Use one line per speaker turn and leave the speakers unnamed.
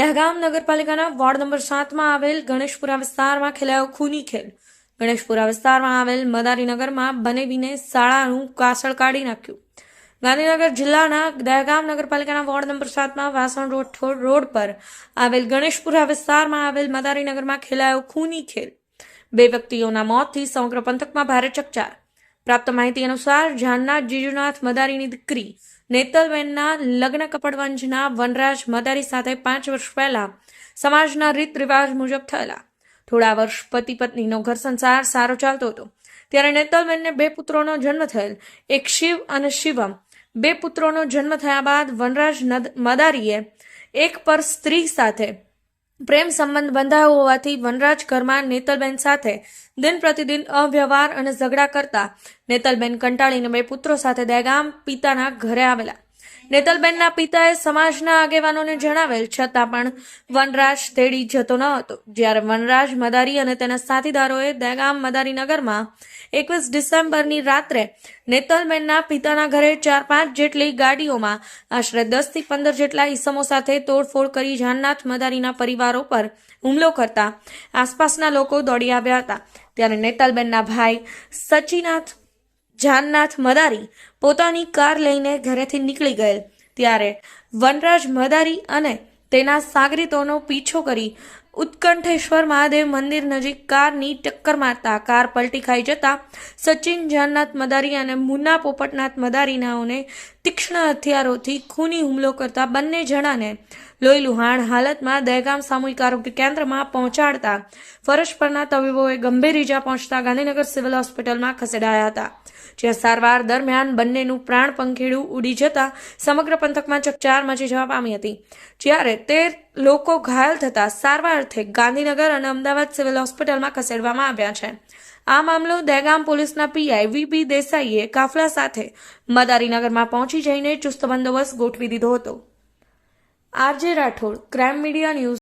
દહેગામ નગરપાલિકાના ward number સાતમાં આવેલ ગણેશપુરા વિસ્તારમાં ખેલાયો ખૂની ખેલ. ગણેશપુરા વિસ્તારમાં આવેલ મદારીનગરમાં બનેવીને શાળાનું કાસળ કાઢી નાખ્યું. ગાંધીનગર જિલ્લાના દહેગામ નગરપાલિકાના વોર્ડ નંબર સાતમાં વાસણ રોડ રોડ પર આવેલ ગણેશપુરા વિસ્તારમાં આવેલ મદારીનગરમાં ખેલાયો ખૂની ખેલ. બે વ્યક્તિઓના મોતથી સમગ્ર પંથકમાં ભારે ચકચાર. પ્રાપ્ત માહિતી અનુસાર જાનનાથ જીજુનાથ મદારીની દીકરી નેતલબેનના લગ્ન કપડવંજના વનરાજ મદારી સાથે પાંચ વર્ષ પહેલા સમાજના રીત રિવાજ મુજબ થયેલા. થોડા વર્ષ પતિ પત્નીનો ઘર સંસાર સારો ચાલતો હતો. ત્યારે નેતલબેનને બે પુત્રોનો જન્મ થયેલ. એક શિવ અને શિવમ. બે પુત્રોનો જન્મ થયા બાદ વનરાજ મદારીએ એક પર સ્ત્રી સાથે પ્રેમ સંબંધ બંધાયો હોવાથી વનરાજ ઘરમાં નેતલબેન સાથે દિન પ્રતિદિન અવ્યવહાર અને ઝઘડા કરતા નેતલબેન કંટાળીને બે પુત્રો સાથે દહેગામ પિતાના ઘરે આવેલા. નેતલબેનના પિતાએ સમાજના આગેવાનોને જણાવેલ છતાં પણ વનરાજ તેડી જતો ન હતો. જ્યારે વનરાજ મદારી અને તેના સાથીદારોએ દહેગામ મદારી નગરમાં એકવીસ ડિસેમ્બરની રાત્રે નેતલબેનના પિતાના ઘરે ચાર પાંચ જેટલી ગાડીઓમાં આશરે દસથી પંદર જેટલા ઈસમો સાથે તોડફોડ કરી જાનનાથ મદારીના પરિવારો પર હુમલો કરતા આસપાસના લોકો દોડી આવ્યા હતા. ત્યારે નેતલબેનના ભાઈ સચિનાથ જાનનાથ મદારી પોતાની કાર લઈને ઘરેથી નીકળી ગયેલ. ત્યારે વનરાજ મદારી અને તેના સાગરીતોનો પીછો કરી ઉત્કંઠેશ્વર મહાદેવ મંદિર નજીક કારની ટક્કર મારતા કાર પલટી ખાઈ જતા સચિન, જાનનાથ મદારી અને મુન્ના પોપટનાથ મદારીનાઓને તીક્ષ્ણ હથિયારોથી ખૂની હુમલો કરતા બંને જણાને લોહી લુહાણ હાલતમાં દહેગામ સામૂહિક આરોગ્ય કેન્દ્રમાં પહોંચાડતા ફરજ પરના તબીબોએ ગંભીર ઇજા પહોંચતા ગાંધીનગર સિવિલ હોસ્પિટલમાં ખસેડાયા હતા, જ્યાં સારવાર દરમિયાન બંનેનું પ્રાણ પંખીડું ઉડી જતા સમગ્ર પંથકમાં ચકચાર મચી જવા પામી હતી. જ્યારે તેર લોકો ઘાયલ થતા સારવાર અર્થે ગાંધીનગર અને અમદાવાદ સિવિલ હોસ્પિટલમાં ખસેડવામાં આવ્યા છે. આ મામલો દહેગામ પોલીસના પીઆઈ વીપી દેસાઈએ કાફલા સાથે મદારીનગરમાં પહોંચી જઈને ચુસ્ત બંદોબસ્ત ગોઠવી દીધો હતો. R J Rathod crime media news